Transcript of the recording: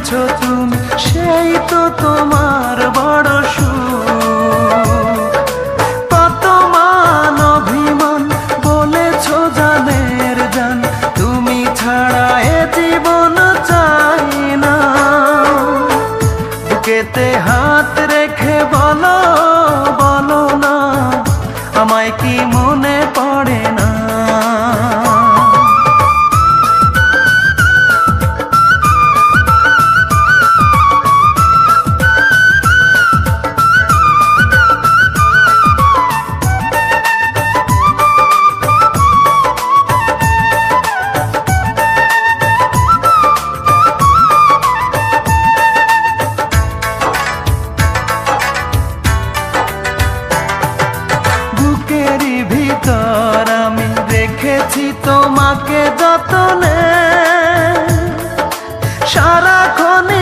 শুনেছ তুমি সেই তো তোমার